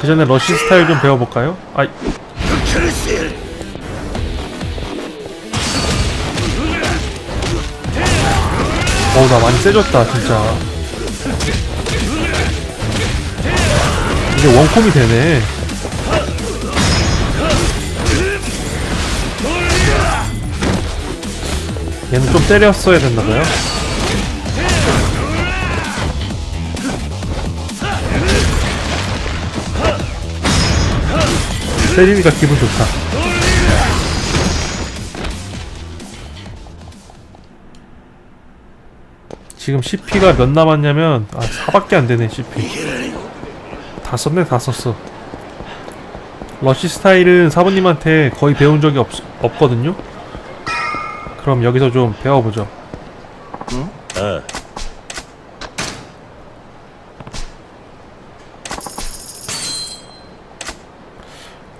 그 전에 러시 스타일 좀 배워볼까요? 아, 어우 나 많이 세졌다 진짜. 이게 원콤이 되네. 얘는 좀 때렸어야 됐나봐요 때리니까 기분 좋다. 지금 CP가 몇 남았냐면 아 4밖에 안 되네 CP. 다 썼네 다 썼어. 러시 스타일은 사부님한테 거의 배운 적이 없, 없거든요? 그럼 여기서 좀 배워보죠. 어,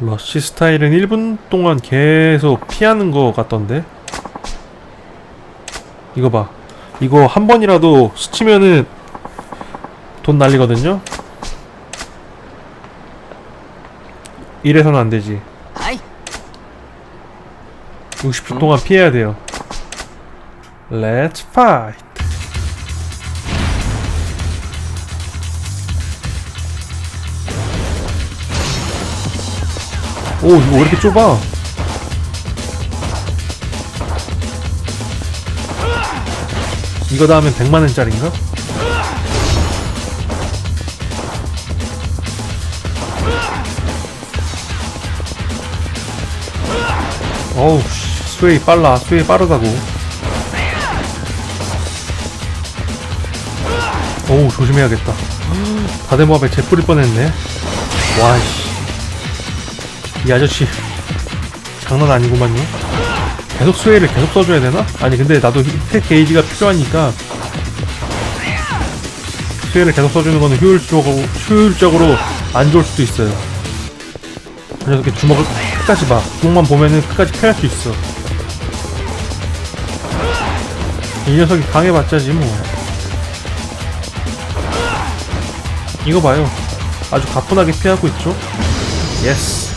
러시 스타일은 1분 동안 계속 피하는 거 같던데. 이거 봐. 이거 한 번이라도 스치면은 돈 날리거든요? 이래서는 안 되지. はい 60초 동안 피해야 돼요. Let's fight 오 이거 왜 이렇게 좁아? 이거 다 하면 100만원짜리인가? 어우 씨, 스웨이 빨라. 스웨이 빠르다고. 어우 조심해야겠다. 다대모합에 재 뿌릴 뻔했네. 와이씨 이 아저씨 장난 아니구만요. 계속 스웨이를 계속 써줘야 되나? 아니 근데 나도 힐 게이지가 필요하니까 스웨이를 계속 써주는 거는 효율적으로, 효율적으로 안 좋을 수도 있어요. 저 녀석의 주먹을 끝까지 봐. 주먹만 보면은 끝까지 피할 수 있어. 이 녀석이 강해봤자지 뭐. 이거 봐요. 아주 가뿐하게 피하고 있죠? 예스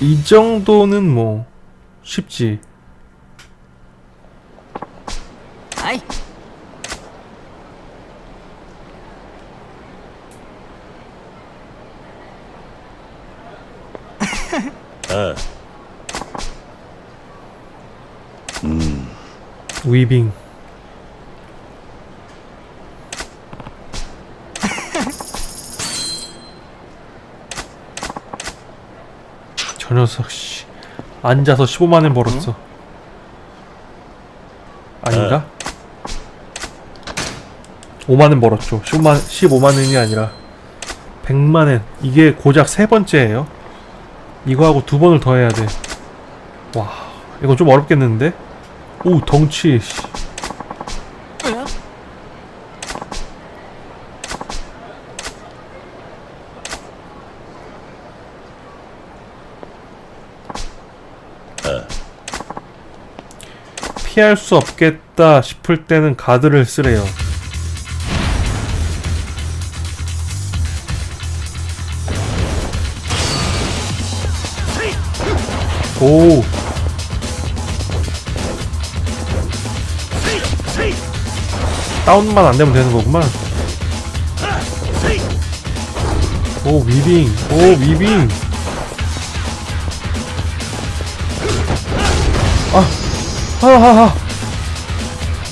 이 정도는 뭐 쉽지. 어, 위빙 저 녀석 씨 앉아서 15만 원 벌었어 아닌가? 5만 원 벌었죠 15만, 15만 원이 아니라 100만 원 이게 고작 세 번째예요 이거 하고 두 번을 더 해야 돼 와 이건 좀 어렵겠는데? 오 덩치 씨. 피할 수 없겠다 싶을 때는 가드를 쓰래요. 오. 다운만 안 되면 되는 거구만. 오 위빙, 오 위빙. 하하하.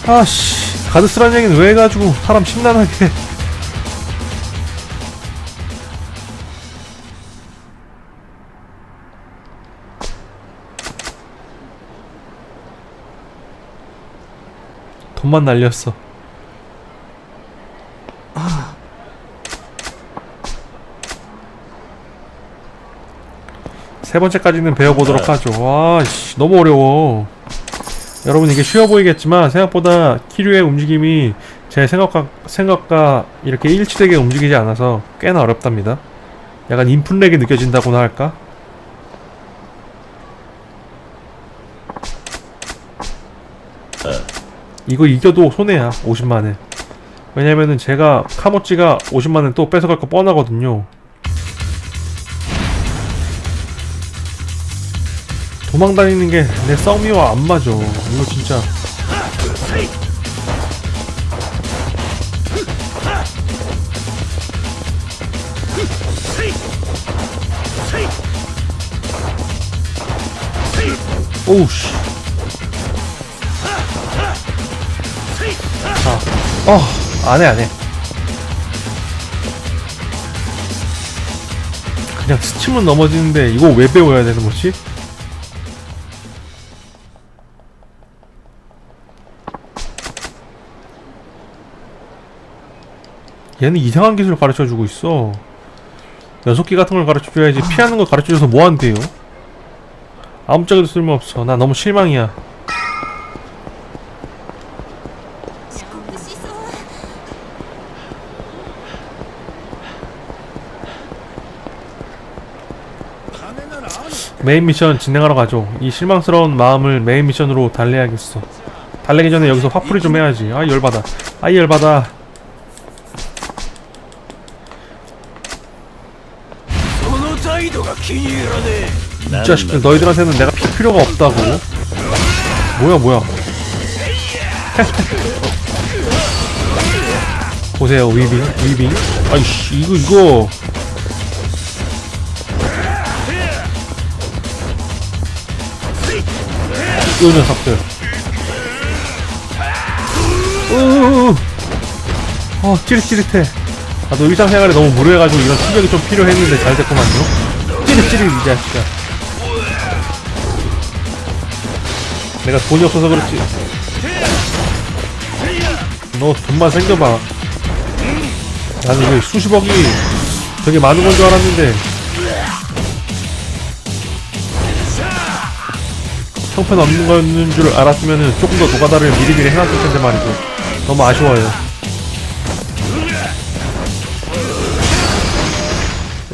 아씨, 가드 쓰라는 얘기는 왜 해가지고 사람 심란하게. 돈만 날렸어. 세 번째까지는 배워보도록 하죠. 와, 씨, 너무 어려워. 여러분 이게 쉬워 보이겠지만 생각보다 키류의 움직임이 제 생각과 생각과 이렇게 일치되게 움직이지 않아서 꽤나 어렵답니다. 약간 인풋렉이 느껴진다고나 할까? 이거 이겨도 손해야 50만원 왜냐면은 제가 카모찌가 50만원 또 뺏어갈 거 뻔하거든요 도망 다니는 게내 썩미와 안 맞아. 이거 진짜. 오우 씨. 아, 어, 안 해, 안 해. 그냥 스치면 넘어지는데 이거 왜 배워야 되는 거지? 얘는 이상한 기술을 가르쳐주고 있어. 연속기 같은 걸 가르쳐줘야지 피하는 걸 가르쳐줘서 뭐한대요? 아무짝에도 쓸모없어. 나 너무 실망이야. 메인 미션 진행하러 가죠. 이 실망스러운 마음을 메인 미션으로 달래야겠어. 달래기 전에 여기서 화풀이 좀 해야지. 아 열받아. 아 열받아. 이 자식들 너희들한테는 내가 필 필요가 없다고. 뭐야 뭐야. 보세요 위빙 위빙. 아이씨 이거 이거. 이 녀석들. 으으으. 어 찌릿찌릿해. 나도 일상생활에 너무 무료해가지고 이런 충격이 좀 필요했는데 잘 됐구만요. 찌릿찌릿 이 자식아. 내가 돈이 없어서 그렇지. 너 돈만 생겨봐. 나는 이게 수십억이 되게 많은 건 줄 알았는데. 형편 없는 거였는 줄 알았으면 조금 더 노가다를 미리미리 해놨을 텐데 말이죠. 너무 아쉬워요.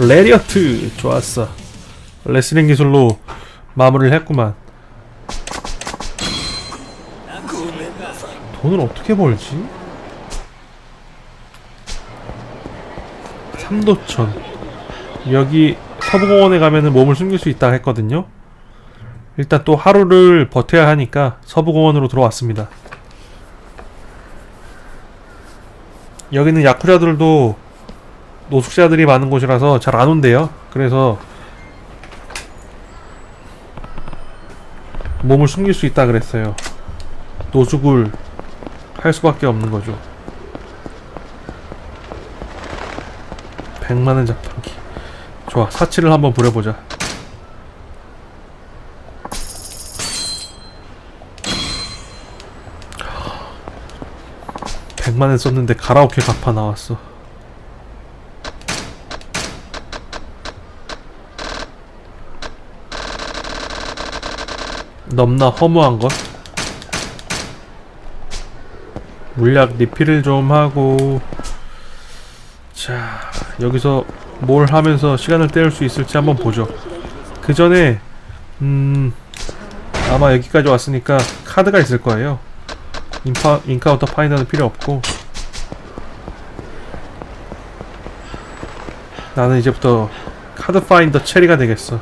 레리어트 좋았어. 레슬링 기술로 마무리를 했구만. 돈을 어떻게 벌지? 삼도천 여기 서부공원에 가면은 몸을 숨길 수 있다 했거든요. 일단 또 하루를 버텨야 하니까 서부공원으로 들어왔습니다. 여기는 야쿠자들도 노숙자들이 많은 곳이라서 잘 안 온대요. 그래서 몸을 숨길 수 있다 그랬어요. 노숙을 할 수밖에 없는 거죠. 100만원 자판기. 좋아, 사치를 한번 부려보자. 백만원 썼는데 가라오케 갚아 나왔어. 넘나 허무한 것? 물약 리필을 좀 하고. 자 여기서 뭘 하면서 시간을 때울 수 있을지 한번 보죠. 그 전에 음 아마 여기까지 왔으니까 카드가 있을 거예요. 인파, 인카운터 파인더는 필요 없고. 나는 이제부터 카드 파인더 체리가 되겠어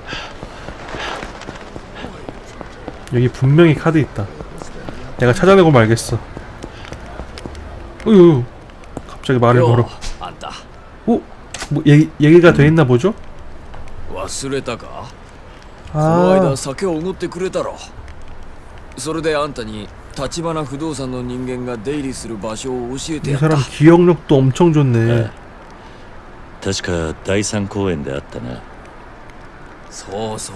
여기 분명히 카드 있다 내가 찾아내고 말겠어 으유 갑자기 말을 よ 걸어 あんた 어? 뭐 얘기, 얘기가 돼 있나 보죠? 忘れたかその 아 間酒をおごってくれたろそれであんたに立花不動産の人間が出入りする場所を教えて 이 やった 사람 기억력도 엄청 좋네 確か第三公園であったなそうそう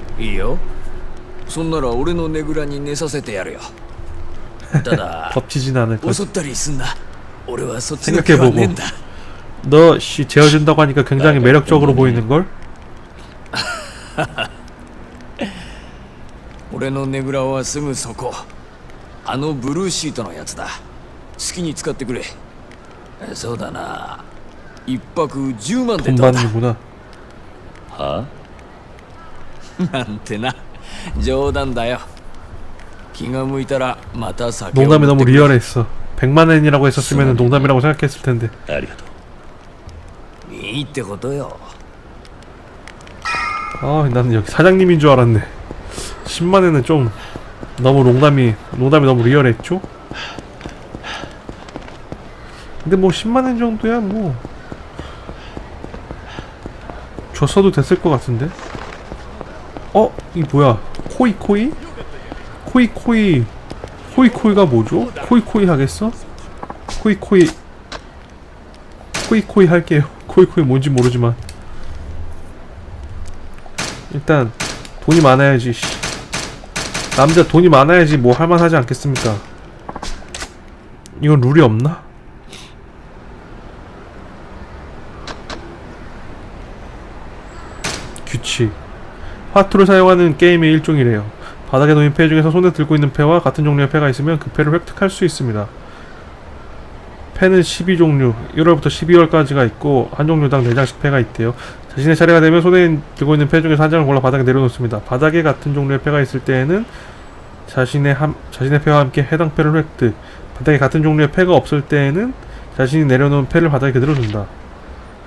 いいよそんなら俺のねぐらに寝させてやるよただ 덮치진 않을 것 襲ったりすんな俺はそっちの気はねえんだ 너씨 재워준다고 하니까 굉장히 아, 매력적으로 네. 보이는걸? 俺のねぐらはすぐそこあのブルーシートのやつだ好きに使ってくれえそうだな一泊10万で 돈 どうだ 받는구나 は なんてな冗談だよ気が向いたらまた酒を 농담이 持っ 너무 てくる 리얼했어 100만엔이라고 했었으면 농담이라고 생각했을 텐데 ありがとういいってことよ 아 나는 여기 사장님인 줄 알았네 10만엔은 좀 너무 농담이 농담이 너무 리얼했죠? 근데 뭐 10만엔 정도야 뭐 줬어도 됐을 것 같은데 어? 이 뭐야 코이 코이? 코이 코이 코이 코이가 뭐죠? 코이 코이 하겠어? 코이 코이 코이 코이 할게요 코이 코이 뭔지 모르지만 일단 돈이 많아야지 씨. 남자 돈이 많아야지 뭐 할만하지 않겠습니까 이건 룰이 없나? 규칙 화투를 사용하는 게임의 일종이래요 바닥에 놓인 패 중에서 손에 들고 있는 패와 같은 종류의 패가 있으면 그 패를 획득할 수 있습니다 패는 12종류 1월부터 12월까지가 있고 한 종류당 4장씩 패가 있대요 자신의 차례가 되면 손에 들고 있는 패 중에서 한 장을 골라 바닥에 내려놓습니다. 바닥에 같은 종류의 패가 있을 때에는 자신의 함, 자신의 패와 함께 해당 패를 획득. 바닥에 같은 종류의 패가 없을 때에는 자신이 내려놓은 패를 바닥에 그대로 둔다.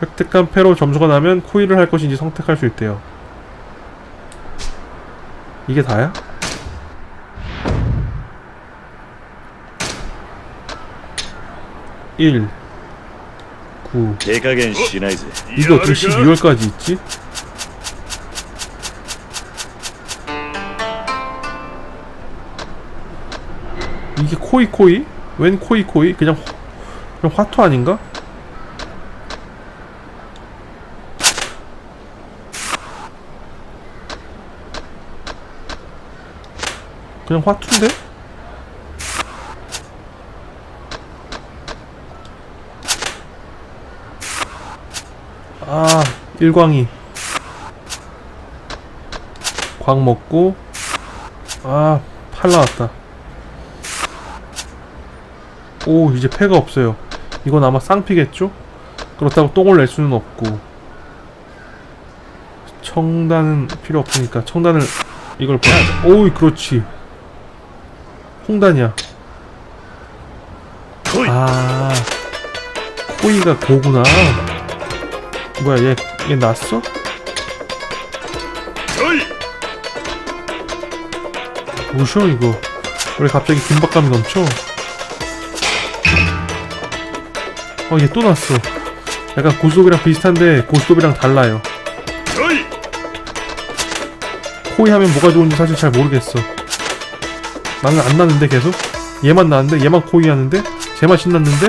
획득한 패로 점수가 나면 코일을 할 것인지 선택할 수 있대요. 이게 다야? 1 9 대각엔 이거 그 어떻게 12월까지 있지? 이게 코이코이? 웬 코이코이? 그냥, 화, 그냥 화토 아닌가? 그냥 화투인데? 아 일광이. 광 먹고 아 팔 나왔다. 오 이제 패가 없어요. 이건 아마 쌍피겠죠? 그렇다고 똥을 낼 수는 없고. 청단은 필요 없으니까 청단을 이걸 보자 오이 그렇지 홍단이야. 아 코이가 고구나. 뭐야 얘, 얘 났어? 뭐쇼 이거. 왜 갑자기 긴박감이 넘쳐? 어 얘 또 났어. 약간 고스톱이랑 비슷한데 고스톱이랑 달라요. 코이 하면 뭐가 좋은지 사실 잘 모르겠어. 나는 안 나는데 계속? 얘만 나는데? 얘만 코이 하는데? 쟤만 신났는데?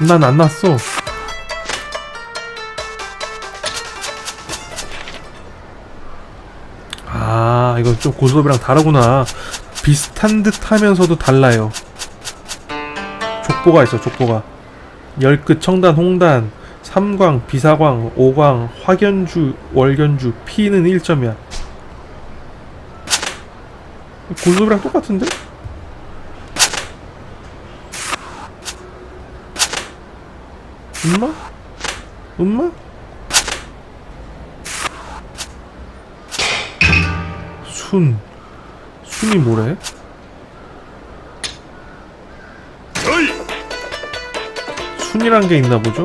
난 안 났어. 아 이건 좀 고스톱이랑 다르구나. 비슷한 듯 하면서도 달라요. 족보가 있어 족보가. 열끝 청단 홍단 삼광 비사광 오광 화견주 월견주 피는 1점이야 고스톱이랑 똑같은데? 음마? 음마? 순 순이 뭐래? 순이란 게 있나 보죠?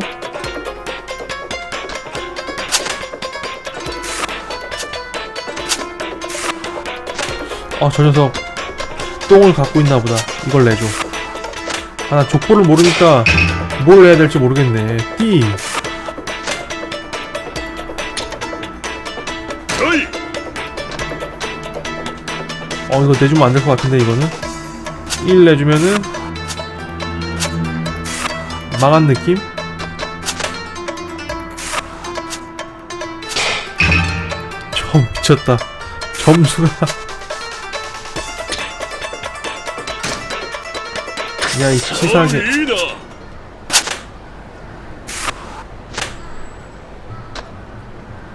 아, 저 녀석 똥을 갖고 있나 보다. 이걸 내줘. 아, 나 족보를 모르니까 뭘 해야 될지 모르겠네. 띠. 어, 이거 내주면 안 될 것 같은데, 이거는? 1 내주면은 망한 느낌? 점 미쳤다. 점수가 야, 이 치사하게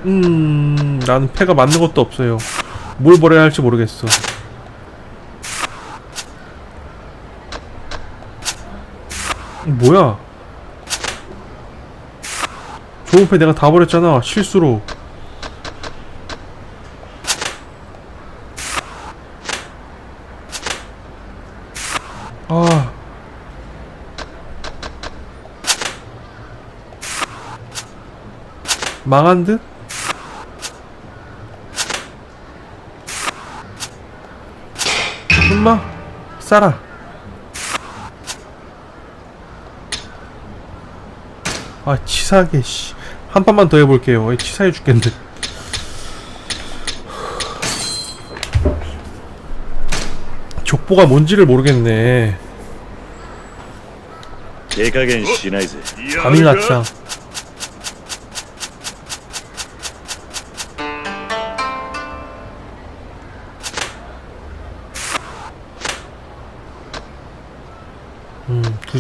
음, 나는 패가 맞는 것도 없어요. 뭘 버려야 할지 모르겠어. 뭐야? 좋은 패 내가 다 버렸잖아. 실수로. 망한 듯? 엄마 싸라 아 치사하게 씨. 한 판만 더 해볼게요. 치사해 죽겠는데 족보가 뭔지를 모르겠네. 예가겐 시나이즈. 밤이 낮장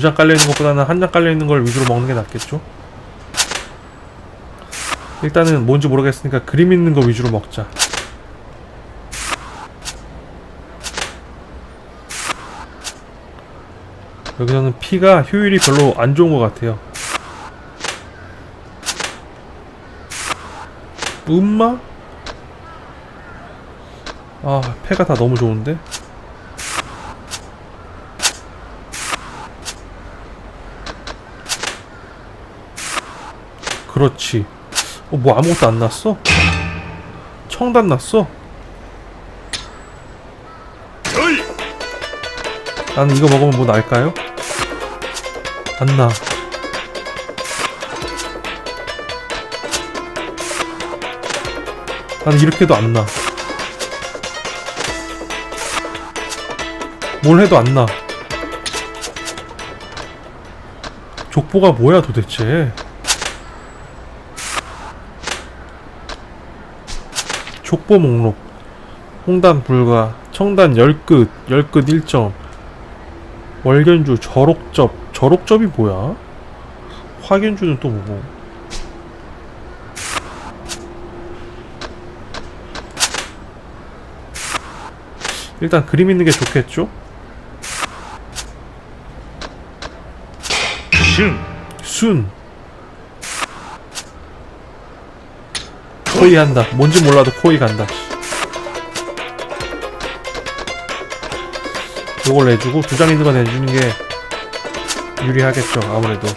두 장 깔려있는 것보다는 한 장 깔려있는 걸 위주로 먹는 게 낫겠죠? 일단은 뭔지 모르겠으니까 그림 있는 거 위주로 먹자 여기서는 피가 효율이 별로 안 좋은 것 같아요 음마? 아, 패가 다 너무 좋은데? 그렇지. 어, 뭐 아무것도 안 났어? 청단 났어? 나는 이거 먹으면 뭐 날까요? 안 나. 나는 이렇게도 안 나. 뭘 해도 안 나. 족보가 뭐야 도대체? 족보 목록 홍단 불가 청단 10끝 10끝 1점 월견주 저록접 저록접이 뭐야? 화견주는 또 뭐고 일단 그림 있는 게 좋겠죠? 순! 코이 한다. 뭔지 몰라도 코이 간다. 요걸 내주고 두 장 있는 거 내주는 게 유리하겠죠 아무래도.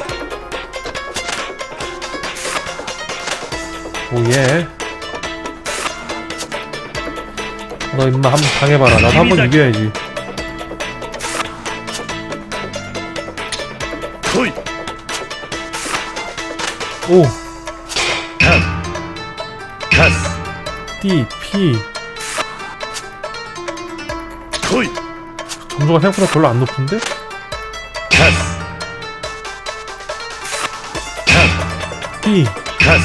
오예. 너 임마 한번 당해봐라. 나도 한번 이겨야지. 오 D, P 호이 점수가 생각보다 별로 안 높은데? 캣 D, 캣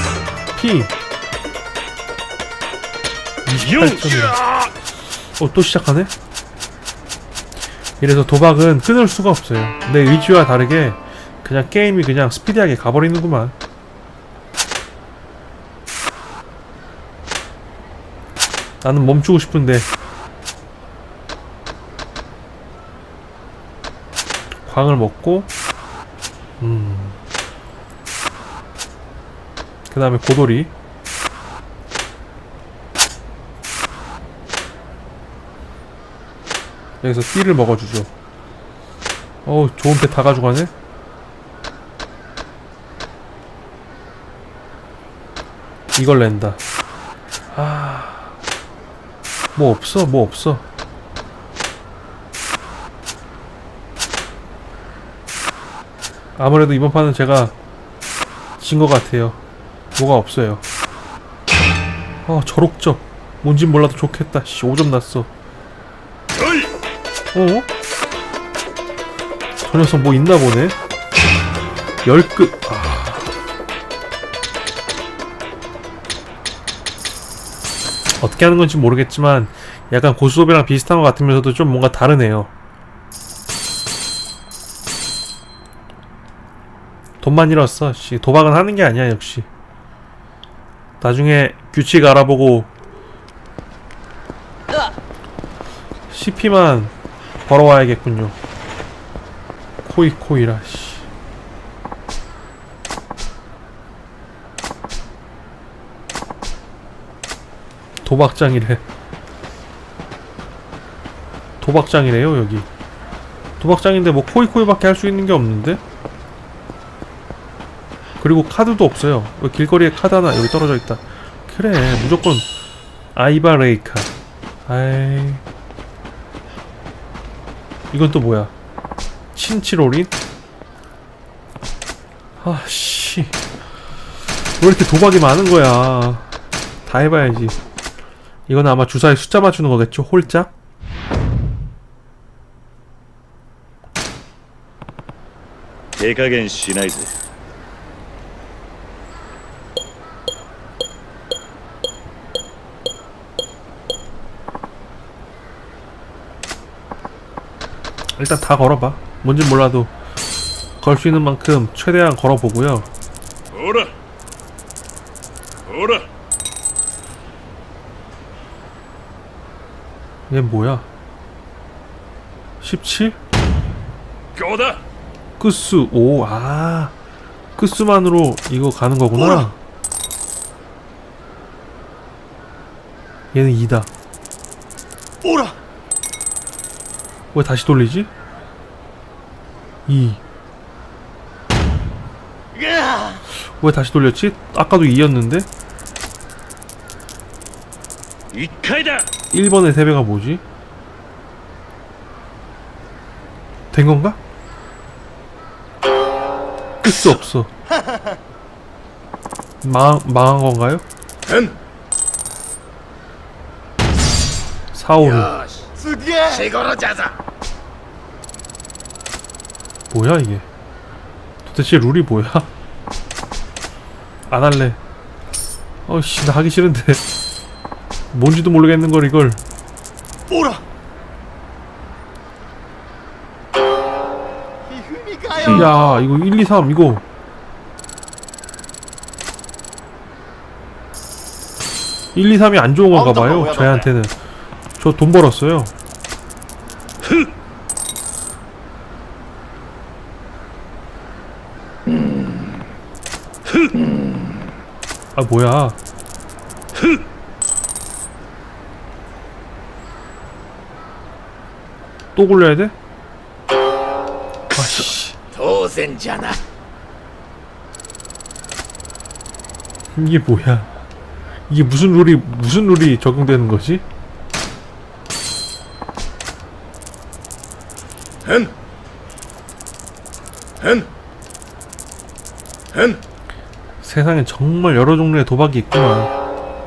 P 28점이다 어, 또 시작하네? 이래서 도박은 끊을 수가 없어요. 내 의지와 다르게 그냥 게임이 그냥 스피디하게 가버리는구만. 나는 멈추고 싶은데 광을 먹고 음. 그 다음에 고돌이 여기서 띠를 먹어주죠. 어우, 좋은 배 다 가져가네? 이걸 낸다. 아. 뭐 없어, 뭐 없어. 아무래도 이번 판은 제가 진 것 같아요. 뭐가 없어요. 아, 저록적. 뭔진 몰라도 좋겠다. 씨, 5점 났어. 어? 저 녀석 뭐 있나 보네? 열끝 아... 어떻게 하는 건지 모르겠지만 약간 고수업이랑 비슷한 것 같으면서도 좀 뭔가 다르네요 돈만 잃었어 씨 도박은 하는 게 아니야 역시 나중에 규칙 알아보고 CP만 벌어와야겠군요. 코이 코이라 씨. 도박장이래. 도박장이래요 여기. 도박장인데 뭐 코이 코이밖에 할 수 있는 게 없는데? 그리고 카드도 없어요. 왜 길거리에 카드 하나 여기 떨어져 있다. 그래 무조건 아이바 레이카. 아이 이건 또 뭐야? 친치롤인? 아씨 왜 이렇게 도박이 많은 거야? 다 해봐야지. 이건 아마 주사에 숫자 맞추는 거겠죠? 홀짝? 대가겐 시나이즈 일단 다 걸어봐. 뭔진 몰라도 걸 수 있는 만큼 최대한 걸어보고요. 오라 오라 얘 뭐야? 17? 교다. 끝수 오 아. 끝수만으로 이거 가는 거구나. 얘는 2다. 오라. 왜 다시 돌리지? 2. 왜 다시 돌렸지? 아까도 2였는데? 이카이다. 1번의 세배가 뭐지? 된 건가? 끝수 없어. 망, 망한 건가요? 사오는. 뭐야, 이게? 도대체 룰이 뭐야? 안 할래. 어씨, 나 하기 싫은데. 뭔지도 모르겠는 걸 이걸. ほら야 이거 1, 2, 3 이거. (1, 2, 3이) 안 좋은 건가 봐요 저희한테는. 저 돈 벌었어요. 아 뭐야 또 굴려야 돼? 아씨 当然じゃな 이게 뭐야 이게 무슨 룰이 무슨 룰이 적용되는 거지? うんうんうん 세상에 정말 여러 종류의 도박이 있구만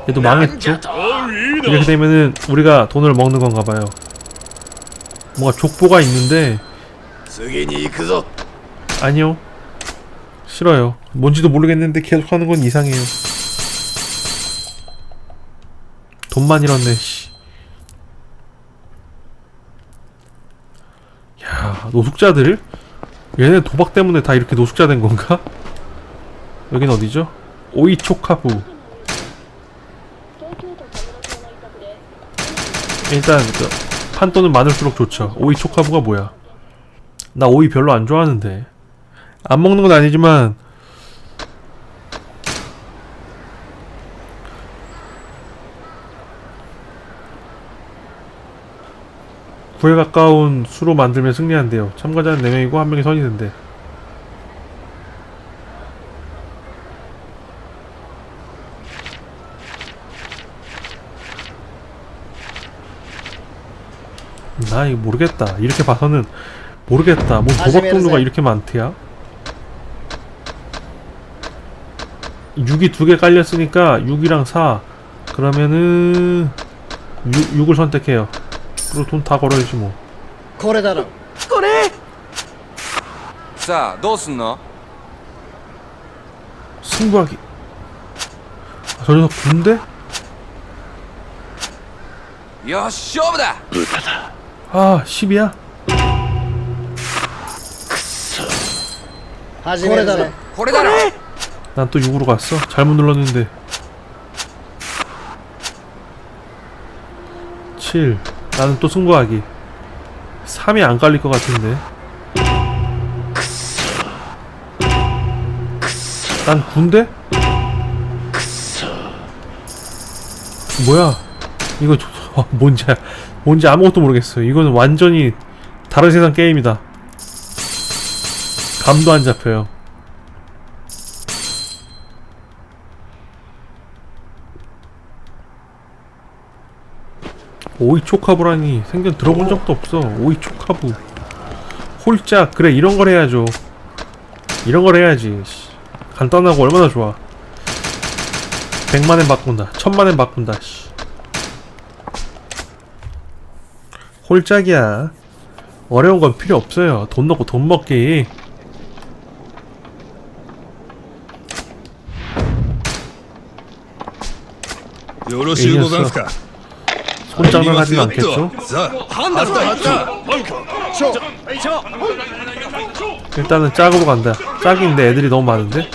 얘도 망했죠? おういい 이렇게 되면은 우리가 돈을 먹는 건가 봐요 뭔가 족보가 있는데 아니요 싫어요 뭔지도 모르겠는데 계속하는 건 이상해요 돈만 잃었네 씨. 야 노숙자들? 얘네 도박 때문에 다 이렇게 노숙자 된 건가? 여긴 어디죠? 오이초카부 일단 그 판돈은 많을수록 좋죠 오이 초카부가 뭐야 나 오이 별로 안 좋아하는데 안 먹는 건 아니지만 구에 가까운 수로 만들면 승리한대요. 참가자는 4명이고 1명이 선이 된대. 나 이거 모르겠다. 이렇게 봐서는 모르겠다. 뭐 도박 종류가 이렇게 많대야? 6이 두 개 깔렸으니까 6이랑 4 그러면은 6을 선택해요. 그리고 돈 다 걸어야지 뭐. 거래다라. 거래! 자, 너쓴너? 승부하기. 아, 저 녀석 군대? 여, 쇼부다! 불타다. 아 10이야? 하지 거래다 고래다라 난 또 6으로 갔어. 잘못 눌렀는데. 7 나는 또 승부하기. 3이 안 깔릴 것 같은데. 난 9인데? 뭐야? 이거 저, 어, 아, 뭔지 뭔지 아무것도 모르겠어요. 이거는 완전히 다른 세상 게임이다. 감도 안 잡혀요. 오이 초카부라니 생전 들어본 적도 없어. 오이 초카부. 홀짝. 그래 이런 걸 해야죠. 이런 걸 해야지. 씨. 간단하고 얼마나 좋아. 100만엔 바꾼다. 1000만엔 바꾼다. 씨. 홀짝이야. 어려운 건 필요 없어요. 돈 넣고 돈 먹기. 요로시우도단스카 손장난 하진 않겠죠? 일단은 짝으로 간다. 짝인데 애들이 너무 많은데?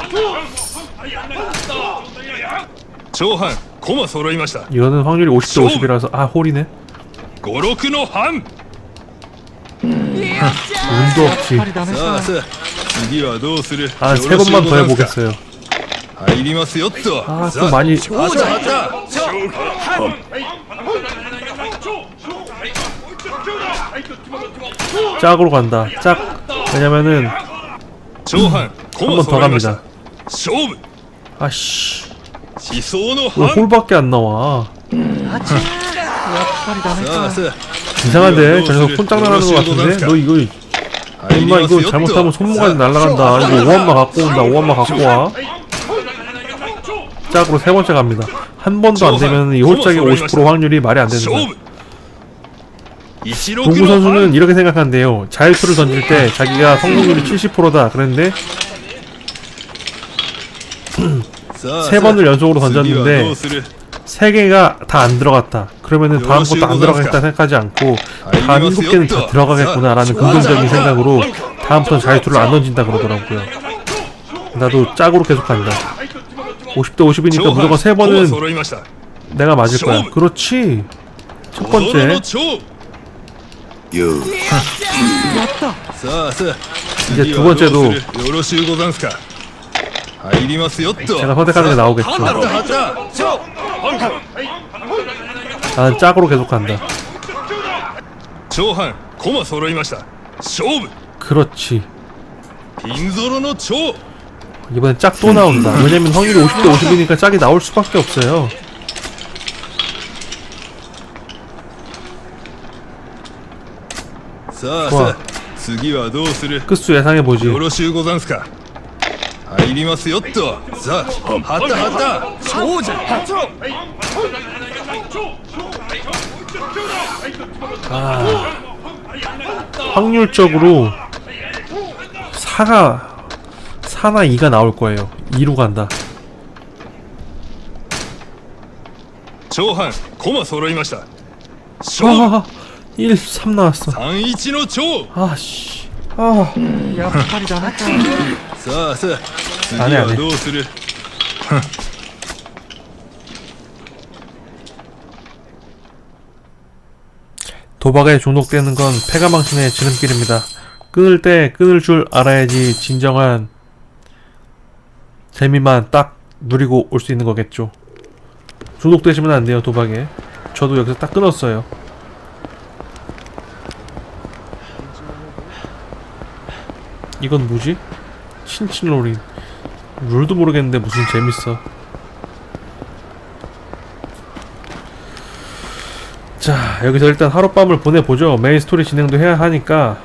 이거는 확률이 50대 50이라서 아 홀이네. 56の半 운도 없지 さあさあ次はどうする 아 よ 세 ろしゅう 번만 ご 더 ざんすか 해보겠어요 入りますよっと 아 さ 좀 많이 あったあった 짝으로 간다 짝 왜냐면은 長半駒 번 더 揃いました 갑니다 勝負 아씨 思想の 왜 半 홀밖에 안 나와 さあさ 이상한데? 저기서 폰짝나라는 것 같은데? 너 이거 엄마 이거 잘못하면 손모가지 날라간다. 이거 오한마 갖고 온다. 오한마 갖고 와. 짝으로 세 번째 갑니다. 한 번도 안 되면 이 홀짝의 50% 확률이 말이 안 되는 거야 동구 선수는 이렇게 생각한대요. 자유투를 던질 때 자기가 성공률이 70%다 그랬는데 세 번을 연속으로 던졌는데 세 개가 다 안 들어갔다. 그러면은 다음 것도 안 들어가겠다 생각하지 않고 다 일곱 개는 다 들어가겠구나라는 긍정적인 생각으로 다음부터 자유투를 안 던진다 그러더라고요. 나도 짝으로 계속 간다. 50대 50이니까 무조건 세 번은 내가 맞을 거야. 그렇지. 첫 번째. 이제 두 번째도 제가 선택하는 게 나오겠죠. あったあった 나는 짝으로 계속 간다. 長半駒揃いました勝負 그렇지. ピンゾロの長 이번엔 짝 또 나온다. 왜냐면 확률이 50대 50이니까 짝이 나올 수밖에 없어요. さあうわさあ次はどうする 끝수 예상해보지. よろしゅうござんすか 入りますよっとさあはったはった長者 확률적으로 4가 4나 2가 나올 거예요. 2로 간다. 長半駒揃いました勝負 아, 1, 3 나왔어. 31の長 아, 씨. 아, さあさあ次あれあれはどうする 도박에 중독되는 건 패가망신의 지름길입니다. 끊을 때 끊을 줄 알아야지 진정한 재미만 딱 누리고 올 수 있는 거겠죠. 중독되시면 안 돼요, 도박에. 저도 여기서 딱 끊었어요. 이건 뭐지? 친친롤인. 룰도 모르겠는데 무슨 재밌어. 자, 여기서 일단 하룻밤을 보내보죠. 메인 스토리 진행도 해야 하니까